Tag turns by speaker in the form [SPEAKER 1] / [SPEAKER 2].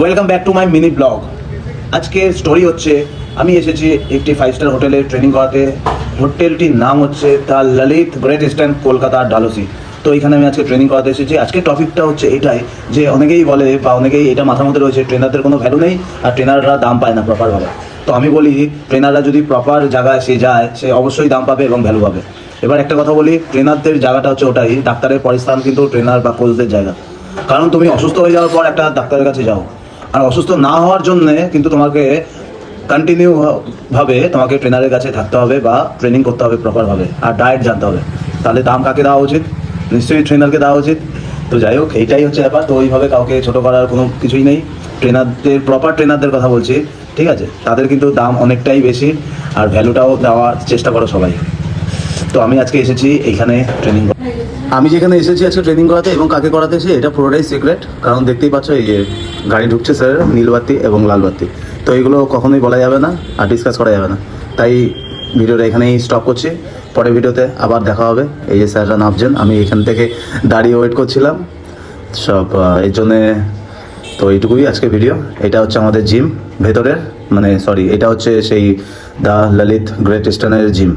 [SPEAKER 1] Welcome back to my mini blog আজকে story হচ্ছে, আমি এসেছি একটি ফাইভ স্টার হোটেলে ট্রেনিং করাতে। হোটেলটির নাম হচ্ছে the Lalit great eastern Kolkata Dalhousie তো এখানে আমি আজকে ট্রেনিং করাতে এসেছি। আজকে টপিকটা হচ্ছে এটাই যে অনেকেই বলে বা অনেকেই এটা মাথার মধ্যে রয়েছে ট্রেনারদের কোনো ভ্যালু নেই আর ট্রেনাররা দাম পায় না প্রপারভাবে তো আমি বলি ট্রেনাররা যদি প্রপার জায়গায় সে যায়, সে অবশ্যই দাম পাবে এবং ভ্যালু পাবে। এবার একটা কথা বলি ট্রেনারদের জায়গাটা হচ্ছে ওটাই, ডাক্তারের পরিস্থান কিন্তু ট্রেনার বা কোচদের জায়গা। কারণ তুমি অসুস্থ হয়ে যাওয়ার পর একটা ডাক্তারের কাছে যাও। আর অসুস্থ না হওয়ার জন্য কিন্তু তোমাকে কন্টিনিউ ভাবে তোমাকে ট্রেনারের কাছে থাকতে হবে বা ট্রেনিং করতে হবে প্রপারভাবে আর ডায়েট জানতে হবে। তাহলে দাম কাকে দেওয়া উচিত? নিশ্চয়ই ট্রেনারকে দেওয়া উচিত। তো যাই হোক, এইটাই হচ্ছে ব্যাপার। তো ওইভাবে কাউকে ছোট করার কোনো কিছুই নেই। ট্রেনারদের প্রপার ট্রেনারদের কথা বলছি, ঠিক আছে? তাদের কিন্তু দাম অনেকটাই বেশি। আর ভ্যালুটাও দেওয়ার চেষ্টা করো সবাই। তো আমি আজকে এসেছি এইখানে ট্রেনিং আমি যেখানে এসেছি আজকে ট্রেনিং করাতে এবং কাকে করাতে এসে এটা পুরোটাই সিক্রেট কারণ দেখতেই পাচ্ছ এই যে গাড়ি ঢুকছে স্যার নীলবাতি এবং লালবাতি। তো এগুলো কখনোই বলা যাবে না আর ডিসকাস করা যাবে না। তাই ভিডিওটা এখানেই স্টপ করছি। পরের ভিডিওতে আবার দেখা হবে। এই যে স্যাররা নামছেন, আমি এখান থেকে দাঁড়িয়ে ওয়েট করছিলাম। সব এর জন্যে তো এইটুকুই আজকে ভিডিও এটা হচ্ছে আমাদের জিম ভেতরের মানে সরি এটা হচ্ছে সেই দ্য ললিত গ্রেট ইস্টার্নের জিম